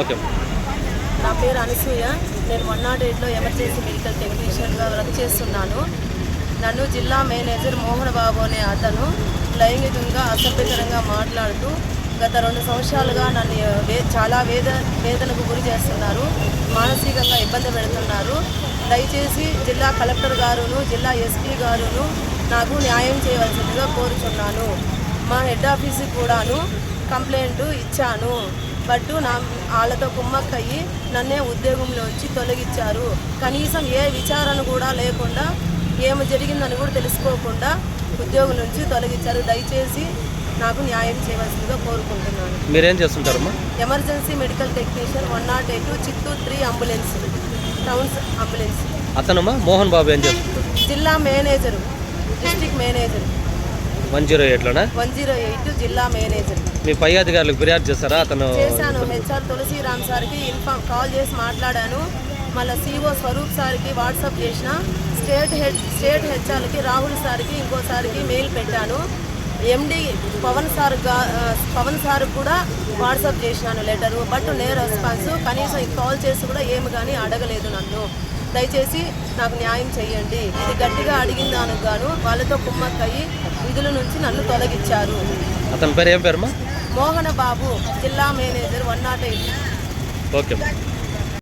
Okay. నా పేరు అనసూయ. నేను వన్ నాట్ ఎయిట్లో ఎమర్జెన్సీ మెడికల్ టెక్నీషియన్గా వర్క్ చేస్తున్నాను. నన్ను జిల్లా మేనేజర్ మోహన్ బాబు అనే అతను లైంగికంగా అసభ్యకరంగా మాట్లాడుతూ గత రెండు సంవత్సరాలుగా నన్ను వే చాలా వేద వేదనకు గురి చేస్తున్నారు. మానసికంగా ఇబ్బంది పెడుతున్నారు. దయచేసి జిల్లా కలెక్టర్ గారును జిల్లా ఎస్పీ గారును నాకు న్యాయం చేయవలసిందిగా కోరుచున్నాను. మా హెడ్ ఆఫీస్కి కూడాను కంప్లైంట్ ఇచ్చాను. బట్ నా వాళ్ళతో కుమ్మక్కయ్యి నన్నే ఉద్యోగంలోంచి తొలగించారు. కనీసం ఏ విచారణ కూడా లేకుండా ఏమి జరిగిందని కూడా తెలుసుకోకుండా ఉద్యోగం నుంచి తొలగించారు. దయచేసి నాకు న్యాయం చేయవలసిందిగా కోరుకుంటున్నాను. మీరేం చేస్తుంటారమ్మా? Emergency medical technician one not eight Chittoor three ambulance towns ambulance. అతనమ్మా? Mohan Babu ఏం చేస్తుంటారు? జిల్లా manager district manager. One zero ఎయిట్లోనా? One zero eight జిల్లా మేనేజర్. మీ పై అధికారులకు ఫిర్యాదు చేస్తారా అతను చేశాను. హెచ్ఆర్ తులసిరామ్ సార్కి ఇన్ఫామ్ కాల్ చేసి మాట్లాడాను. మళ్ళీ సిఓ స్వరూప్ సార్కి వాట్సాప్ చేసిన. స్టేట్ హెడ్ స్టేట్ హెచ్ఆర్కి రాహుల్ సార్కి ఇంకోసారికి మెయిల్ పెట్టాను. MD Pavan sir Pavan sir కూడా వాట్సాప్ చేసినాను లెటరు. బట్ నే రెస్పాన్స్ కనీసం కాల్ చేసి కూడా ఏమి కానీ అడగలేదు నన్ను. దయచేసి నాకు న్యాయం చేయండి. ఇది గట్టిగా అడిగిన దానికి గాను వాళ్ళతో కుమ్మక్కయ్యి విధుల నుంచి నన్ను తొలగించారు. అతని పేరు ఏం పేరమ్మా? మోహన బాబు జిల్లా manager one not eight. Okay